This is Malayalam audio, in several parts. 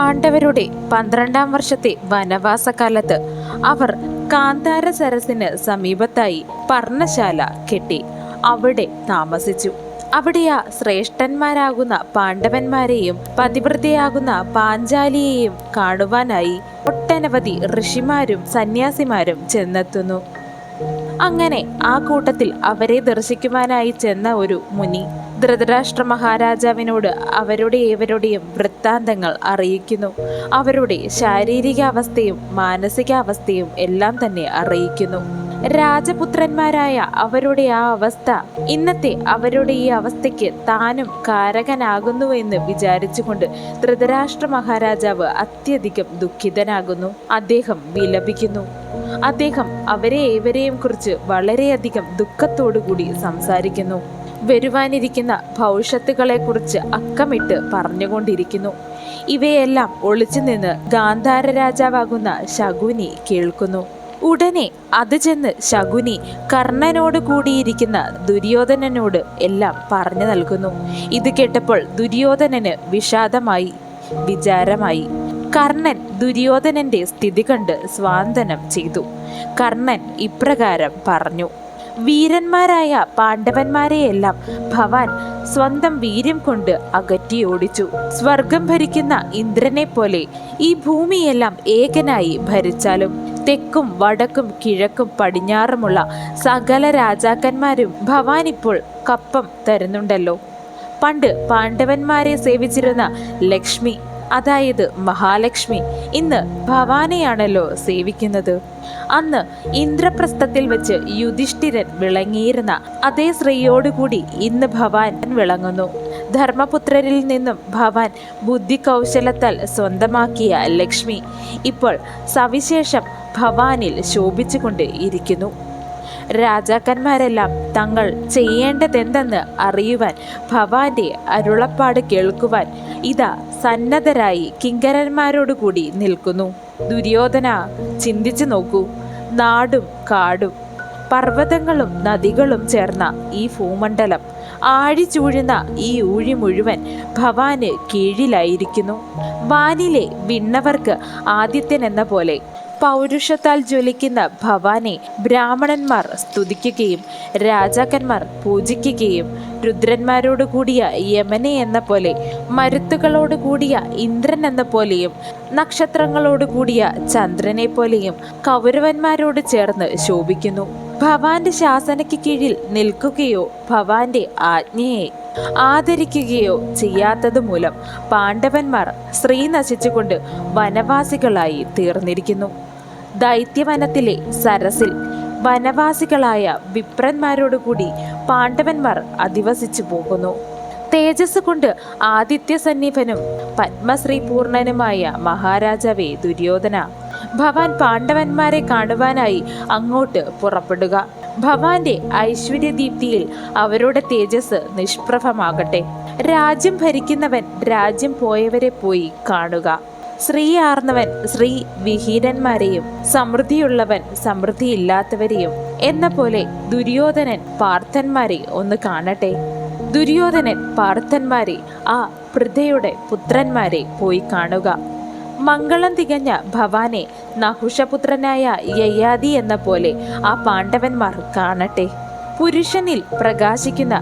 പാണ്ഡവരുടെ പന്ത്രണ്ടാം വർഷത്തെ വനവാസകാലത്ത് അവർ കാന്താര സരസിന് സമീപത്തായി പർണശാല കെട്ടി അവിടെ താമസിച്ചു. അവിടെ ആ ശ്രേഷ്ഠന്മാരാകുന്ന പാണ്ഡവന്മാരെയും പതിവൃതയാകുന്ന പാഞ്ചാലിയെയും കാണുവാനായി ഒട്ടനവധി ഋഷിമാരും സന്യാസിമാരും ചെന്നെത്തുന്നു. അങ്ങനെ ആ കൂട്ടത്തിൽ അവരെ ദർശിക്കുവാനായി ചെന്ന ഒരു മുനി ധൃതരാഷ്ട്ര മഹാരാജാവിനോട് അവരുടെ ഏവരുടെയും വൃത്താന്തങ്ങൾ അറിയിക്കുന്നു. അവരുടെ ശാരീരികാവസ്ഥയും മാനസികാവസ്ഥയും എല്ലാം തന്നെ അറിയിക്കുന്നു. രാജപുത്രന്മാരായ അവരുടെ ആ അവസ്ഥ ഇന്നത്തെ അവരുടെ ഈ അവസ്ഥയ്ക്ക് താനും കാരകനാകുന്നുവെന്ന് വിചാരിച്ചുകൊണ്ട് ധൃതരാഷ്ട്ര മഹാരാജാവ് അത്യധികം ദുഃഖിതനാകുന്നു. അദ്ദേഹം വിലപിക്കുന്നു. അദ്ദേഹം അവരെ ഏവരെയും കുറിച്ച് വളരെയധികം ദുഃഖത്തോടുകൂടി സംസാരിക്കുന്നു. വരുവാനിരിക്കുന്ന ഭവിഷ്യത്തുകളെക്കുറിച്ച് അക്കമിട്ട് പറഞ്ഞുകൊണ്ടിരിക്കുന്നു. ഇവയെല്ലാം ഒളിച്ചു നിന്ന് ഗാന്ധാര രാജാവാകുന്ന ശകുനി കേൾക്കുന്നു. ഉടനെ അത് ചെന്ന് ശകുനി കർണനോട് കൂടിയിരിക്കുന്ന ദുര്യോധനനോട് എല്ലാം പറഞ്ഞു നൽകുന്നു. ഇത് കേട്ടപ്പോൾ ദുര്യോധനന് വിഷാദമായി വിചാരമായി. കർണൻ ദുര്യോധനന്റെ സ്ഥിതി കണ്ട് സ്വാന്തനം ചെയ്തു. കർണൻ ഇപ്രകാരം പറഞ്ഞു വീരന്മാരായ പാണ്ഡവന്മാരെയെല്ലാം ഭവാൻ സ്വന്തം വീര്യം കൊണ്ട് അകറ്റി ഓടിച്ചു. സ്വർഗം ഭരിക്കുന്ന ഇന്ദ്രനെ പോലെ ഈ ഭൂമിയെല്ലാം ഏകനായി ഭരിച്ചാലും തെക്കും വടക്കും കിഴക്കും പടിഞ്ഞാറുമുള്ള സകല രാജാക്കന്മാരും ഭവാൻ ഇപ്പോൾ കപ്പം തരുന്നുണ്ടല്ലോ. പണ്ട് പാണ്ഡവന്മാരെ സേവിച്ചിരുന്ന ലക്ഷ്മി അതായത് മഹാലക്ഷ്മി ഇന്ന് ഭവാനെയാണല്ലോ സേവിക്കുന്നത്. അന്ന് ഇന്ദ്രപ്രസ്ഥത്തിൽ വെച്ച് യുധിഷ്ഠിരൻ വിളങ്ങിയിരുന്ന അതേ സ്ത്രീയോടുകൂടി ഇന്ന് ഭവാൻ വിളങ്ങുന്നു. ധർമ്മപുത്രരിൽ നിന്നും ഭവാൻ ബുദ്ധി കൗശലത്താൽ സ്വന്തമാക്കിയ ലക്ഷ്മി ഇപ്പോൾ സവിശേഷം ഭവാനിൽ ശോഭിച്ചുകൊണ്ട് ഇരിക്കുന്നു രാജാക്കന്മാരെല്ലാം തങ്ങൾ ചെയ്യേണ്ടതെന്തെന്ന് അറിയുവാൻ ഭവാന്റെ അരുളപ്പാട് കേൾക്കുവാൻ ഇതാ സന്നദ്ധരായി കിങ്കരന്മാരോടുകൂടി നിൽക്കുന്നു. ദുര്യോധന ചിന്തിച്ചു നോക്കൂ. നാടും കാടും പർവതങ്ങളും നദികളും ചേർന്ന ഈ ഭൂമണ്ഡലം ആഴിച്ചൂഴുന്ന ഈ ഊഴി മുഴുവൻ ഭവാന് കീഴിലായിരിക്കുന്നു. വാനിലെ വിണ്ണവർക്ക് ആദിത്യൻ എന്ന പോലെ പൗരുഷത്താൽ ജ്വലിക്കുന്ന ഭവാനെ ബ്രാഹ്മണന്മാർ സ്തുതിക്കുകയും രാജാക്കന്മാർ പൂജിക്കുകയും രുദ്രന്മാരോട് കൂടിയ യമനെ എന്ന പോലെ മരുത്തുകളോട് കൂടിയ ഇന്ദ്രൻ എന്ന പോലെയും നക്ഷത്രങ്ങളോട് കൂടിയ ചന്ദ്രനെ പോലെയും കൗരവന്മാരോട് ചേർന്ന് ശോഭിക്കുന്നു. ഭവാന്റെ ശാസനയ്ക്ക് കീഴിൽ നിൽക്കുകയോ ഭവാന്റെ ആജ്ഞയെ ആദരിക്കുകയോ ചെയ്യാത്തത് മൂലം പാണ്ഡവന്മാർ ശ്രീ നശിച്ചുകൊണ്ട് വനവാസികളായി തീർന്നിരിക്കുന്നു. ദൈത്യവനത്തിലെ സരസിൽ. വനവാസികളായ വിപ്രന്മാരോടുകൂടി പാണ്ഡവന്മാർ അധിവസിച്ചു പോകുന്നു. തേജസ് കൊണ്ട് ആദിത്യ സന്നിഭനും പത്മശ്രീ പൂർണനുമായ മഹാരാജാവേ ദുര്യോധന ഭവാൻ പാണ്ഡവന്മാരെ കാണുവാനായി അങ്ങോട്ട് പുറപ്പെടുക. ഭവാന്റെ ഐശ്വര്യദീപ്തിയിൽ അവരുടെ തേജസ് നിഷ്പ്രഭമാകട്ടെ. രാജ്യം ഭരിക്കുന്നവൻ രാജ്യം പോയവരെ പോയി കാണുക. ശ്രീ ആർന്നവൻ ശ്രീ വിഹീനന്മാരെയും സമൃദ്ധിയുള്ളവൻ സമൃദ്ധിയില്ലാത്തവരെയും എന്ന പോലെ ദുര്യോധനൻ പാർത്ഥന്മാരെ ഒന്ന് കാണട്ടെ. ദുര്യോധനൻ പാർത്ഥന്മാരെ ആ പൃഥയുടെ പുത്രന്മാരെ പോയി കാണുക. മംഗളം തികഞ്ഞ ഭവാനെ നഹുഷപുത്രനായ യയാദി എന്ന പോലെ ആ പാണ്ഡവന്മാർ കാണട്ടെ. പുരുഷനിൽ പ്രകാശിക്കുന്ന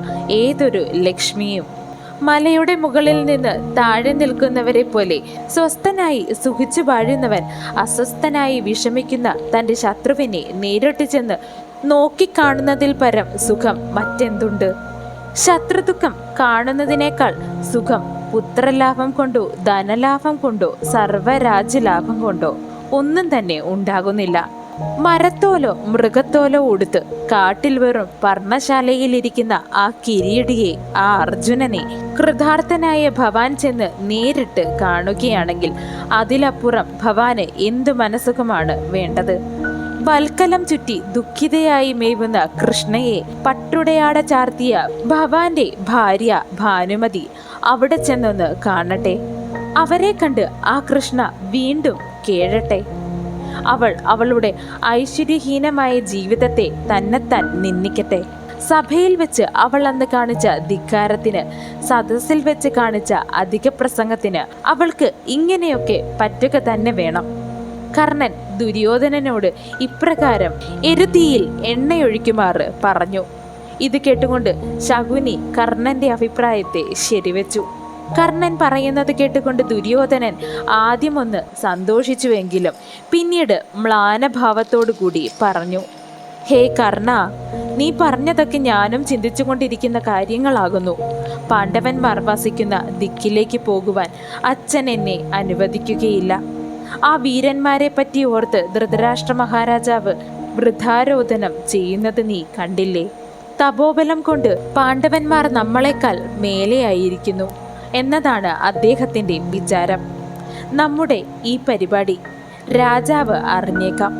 ഏതൊരു ലക്ഷ്മിയും മലയുടെ മുകളിൽ നിന്ന് താഴെ നിൽക്കുന്നവരെ പോലെ സ്വസ്ഥനായി സുഖിച്ചു വാഴുന്നവൻ അസ്വസ്ഥനായി വിഷമിക്കുന്ന തന്റെ ശത്രുവിനെ നേരിട്ട് ചെന്ന് നോക്കിക്കാണുന്നതിൽ പരം സുഖം മറ്റെന്തുണ്ട്? ശത്രുദുഃഖം കാണുന്നതിനേക്കാൾ സുഖം പുത്രലാഭം കൊണ്ടോ ധനലാഭം കൊണ്ടോ സർവരാജ്യലാഭം കൊണ്ടോ ഒന്നും തന്നെ ഉണ്ടാകുന്നില്ല. മരത്തോലോ മൃഗത്തോലോ ഉടുത്ത് കാട്ടിൽ വെറും പർണശാലയിലിരിക്കുന്ന ആ കിരീടിയെ ആ അർജുനനെ കൃതാർത്ഥനായ ഭവാൻ ചെന്ന് നേരിട്ട് കാണുകയാണെങ്കിൽ അതിലപ്പുറം ഭവാന് എന്തു മനസ്സുഖമാണ് വേണ്ടത്? വൽക്കലം ചുറ്റി ദുഃഖിതയായി മേവുന്ന കൃഷ്ണയെ പട്ടുടയാട ചാർത്തിയ ഭവാന്റെ ഭാര്യ ഭാനുമതി അവിടെ ചെന്നൊന്ന് കാണട്ടെ. അവരെ കണ്ട് ആ കൃഷ്ണ വീണ്ടും കേഴട്ടെ. അവൾ അവളുടെ ഐശ്വര്യഹീനമായ ജീവിതത്തെ തന്നെത്താൻ നിന്ദിക്കട്ടെ. സഭയിൽ വെച്ച് അവൾ അന്ന് കാണിച്ച ധിക്കാരത്തിന് സദസ്സിൽ വെച്ച് കാണിച്ച അധിക പ്രസംഗത്തിന് അവൾക്ക് ഇങ്ങനെയൊക്കെ പറ്റുക തന്നെ വേണം. കർണൻ ദുര്യോധനനോട് ഇപ്രകാരം എരുതിയിൽ എണ്ണയൊഴിക്കുമാറ് പറഞ്ഞു. ഇത് കേട്ടുകൊണ്ട് ശകുനി കർണന്റെ അഭിപ്രായത്തെ ശരിവെച്ചു. കർണൻ പറയുന്നത് കേട്ടുകൊണ്ട് ദുര്യോധനൻ ആദ്യമൊന്ന് സന്തോഷിച്ചുവെങ്കിലും പിന്നീട് മ്ലാനഭാവത്തോടു കൂടി പറഞ്ഞു ഹേ കർണ നീ പറഞ്ഞതൊക്കെ ഞാനും ചിന്തിച്ചുകൊണ്ടിരിക്കുന്ന കാര്യങ്ങളാകുന്നു. പാണ്ഡവന്മാർ വസിക്കുന്ന ദിക്കിലേക്ക് പോകുവാൻ അച്ഛൻ എന്നെ അനുവദിക്കുകയില്ല. ആ വീരന്മാരെ പറ്റി ഓർത്ത് ധൃതരാഷ്ട്ര മഹാരാജാവ് വൃദ്ധാരോധനം ചെയ്യുന്നത് നീ കണ്ടില്ലേ? തപോബലം കൊണ്ട് പാണ്ഡവന്മാർ നമ്മളെക്കാൾ മേലെയായിരിക്കുന്നു. എന്നതാണ് അദ്ദേഹത്തിന്റെ വിചാരം. നമ്മുടെ ഈ പരിപാടി രാജാവ് അറിഞ്ഞേക്കാം.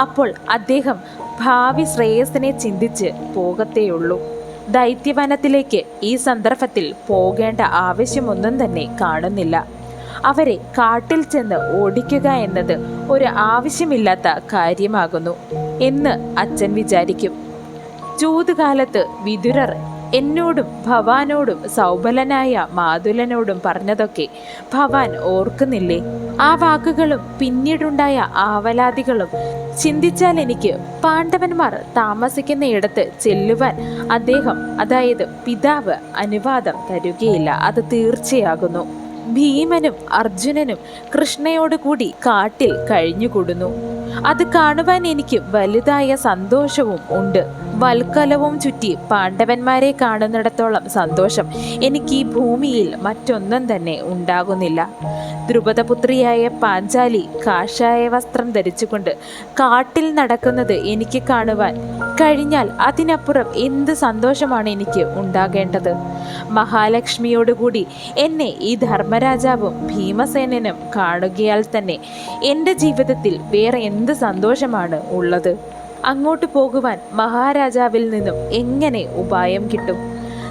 അപ്പോൾ അദ്ദേഹം ഭാവി ശ്രേയസിനെ ചിന്തിച്ച് പോകത്തേയുള്ളൂ. ദൈത്യവനത്തിലേക്ക് ഈ സന്ദർഭത്തിൽ പോകേണ്ട ആവശ്യമൊന്നും തന്നെ കാണുന്നില്ല. അവരെ കാട്ടിൽ ചെന്ന് ഓടിക്കുക എന്നത് ഒരു ആവശ്യമില്ലാത്ത കാര്യമാകുന്നു എന്ന് അച്ഛൻ വിചാരിക്കും. ചൂതുകാലത്ത് വിതുരർ എന്നോടും ഭവാനോടും സൗബലനായ മാതുലനോടും പറഞ്ഞതൊക്കെ ഭവാൻ ഓർക്കുന്നില്ലേ? ആ വാക്കുകളും പിന്നീടുണ്ടായ ആവലാതികളും ചിന്തിച്ചാൽ എനിക്ക് പാണ്ഡവന്മാർ താമസിക്കുന്നയിടത്ത് ചെല്ലുവാൻ അദ്ദേഹം അതായത് പിതാവ് അനുവാദം തരുകയില്ല. അത് തീർച്ചയാകുന്നു. ഭീമനും അർജുനനും കൃഷ്ണയോടുകൂടി കാട്ടിൽ കഴിഞ്ഞുകൂടുന്നു. അത് കാണുവാൻ എനിക്ക് വലുതായ സന്തോഷവും ഉണ്ട്. വൽക്കലവും ചുറ്റി പാണ്ഡവന്മാരെ കാണുന്നിടത്തോളം സന്തോഷം. എനിക്ക് ഈ ഭൂമിയിൽ മറ്റൊന്നും തന്നെ ഉണ്ടാകുന്നില്ല. ദ്രുപദപുത്രിയായ പാഞ്ചാലി കാഷായ വസ്ത്രം ധരിച്ചുകൊണ്ട് കാട്ടിൽ നടക്കുന്നത് എനിക്ക് കാണുവാൻ കഴിഞ്ഞാൽ അതിനപ്പുറം എന്ത് സന്തോഷമാണ് എനിക്ക് ഉണ്ടാകേണ്ടത്? മഹാലക്ഷ്മിയോടുകൂടി എന്നെ ഈ ധർമ്മരാജാവും ഭീമസേനനും കാണുകയാൽ തന്നെ എന്റെ ജീവിതത്തിൽ വേറെ എന്ത് സന്തോഷമാണ് ഉള്ളത്? അങ്ങോട്ട് പോകുവാൻ മഹാരാജാവിൽ നിന്നും എങ്ങനെ ഉപായം കിട്ടും?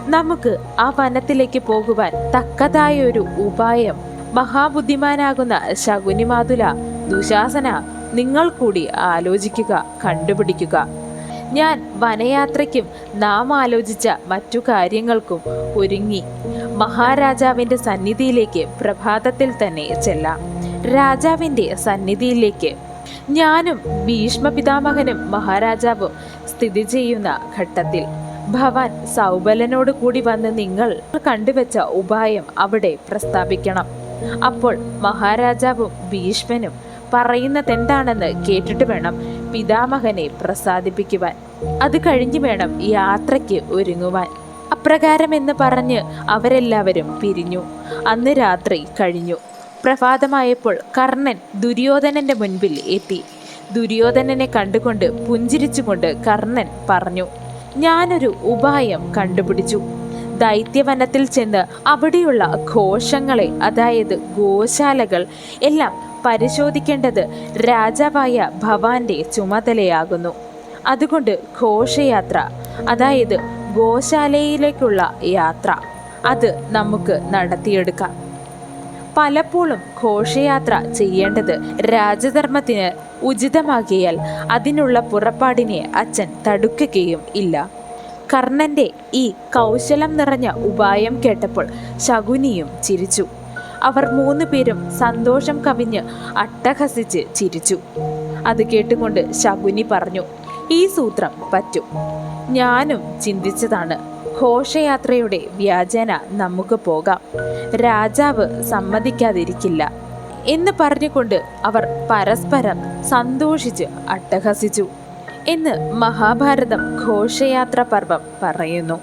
നമുക്ക് ആ വനത്തിലേക്ക് പോകുവാൻ തക്കതായ ഒരു ഉപായം. മഹാബുദ്ധിമാനാകുന്ന ശകുനിമാതുല ദുശാസന നിങ്ങൾ കൂടി ആലോചിക്കുക കണ്ടുപിടിക്കുക. ഞാൻ വനയാത്രയ്ക്കും നാം ആലോചിച്ച മറ്റു കാര്യങ്ങൾക്കും ഒരുങ്ങി. മഹാരാജാവിന്റെ സന്നിധിയിലേക്ക് പ്രഭാതത്തിൽ തന്നെ ചെല്ലാം. രാജാവിന്റെ സന്നിധിയിലേക്ക് ഞാനും ഭീഷ്മ പിതാമഹനും മഹാരാജാവും സ്ഥിതി ചെയ്യുന്ന ഘട്ടത്തിൽ. ഭവാൻ സൗബലനോട് കൂടി വന്ന് നിങ്ങൾ കണ്ടുവച്ച ഉപായം അവിടെ പ്രസ്താവിക്കണം അപ്പോൾ മഹാരാജാവും ഭീഷ്മനും പറയുന്നതെന്താണെന്ന് കേട്ടിട്ട് വേണം പിതാമഹനെ പ്രസാദിപ്പിക്കുവാൻ. അത് കഴിഞ്ഞു വേണം യാത്രയ്ക്ക് ഒരുങ്ങുവാൻ. അപ്രകാരം എന്ന് പറഞ്ഞ് അവരെല്ലാവരും പിരിഞ്ഞു. അന്ന് രാത്രി കഴിഞ്ഞു. പ്രഭാതമായപ്പോൾ കർണൻ ദുര്യോധനന്റെ മുൻപിൽ എത്തി. ദുര്യോധനനെ കണ്ടുകൊണ്ട് പുഞ്ചിരിച്ചുകൊണ്ട് കർണൻ പറഞ്ഞു ഞാനൊരു ഉപായം കണ്ടുപിടിച്ചു. ദൈത്യവനത്തിൽ ചെന്ന് അവിടെയുള്ള ഘോഷങ്ങളെ അതായത് ഗോശാലകൾ എല്ലാം പരിശോധിക്കേണ്ടത് രാജാവായ ഭവാന്റെ ചുമതലയാകുന്നു. അതുകൊണ്ട് ഘോഷയാത്ര അതായത് ഗോശാലയിലേക്കുള്ള യാത്ര അത് നമുക്ക് നടത്തിയെടുക്കാം. പലപ്പോഴും ഘോഷയാത്ര ചെയ്യേണ്ടത് രാജധർമ്മത്തിന് ഉചിതമാകിയാൽ അതിനുള്ള പുറപ്പാടിനെ അച്ഛൻ തടുക്കുകയും ഇല്ല. കർണന്റെ ഈ കൗശലം നിറഞ്ഞ ഉപായം കേട്ടപ്പോൾ ശകുനിയും ചിരിച്ചു. അവർ മൂന്ന് പേരും സന്തോഷം കവിഞ്ഞ് അട്ടഹസിച്ച് ചിരിച്ചു. അത് കേട്ടുകൊണ്ട് ശകുനി പറഞ്ഞു ഈ സൂത്രം പറ്റും. ഞാനും ചിന്തിച്ചതാണ്. ഘോഷയാത്രയുടെ വ്യാജന നമുക്ക് പോകാം. രാജാവ് സമ്മതിക്കാതിരിക്കില്ല. എന്ന് പറഞ്ഞുകൊണ്ട് അവർ പരസ്പരം സന്തോഷിച്ച് അട്ടഹസിച്ചു. എന്ന് മഹാഭാരതം ഘോഷയാത്ര പർവം പറയുന്നു.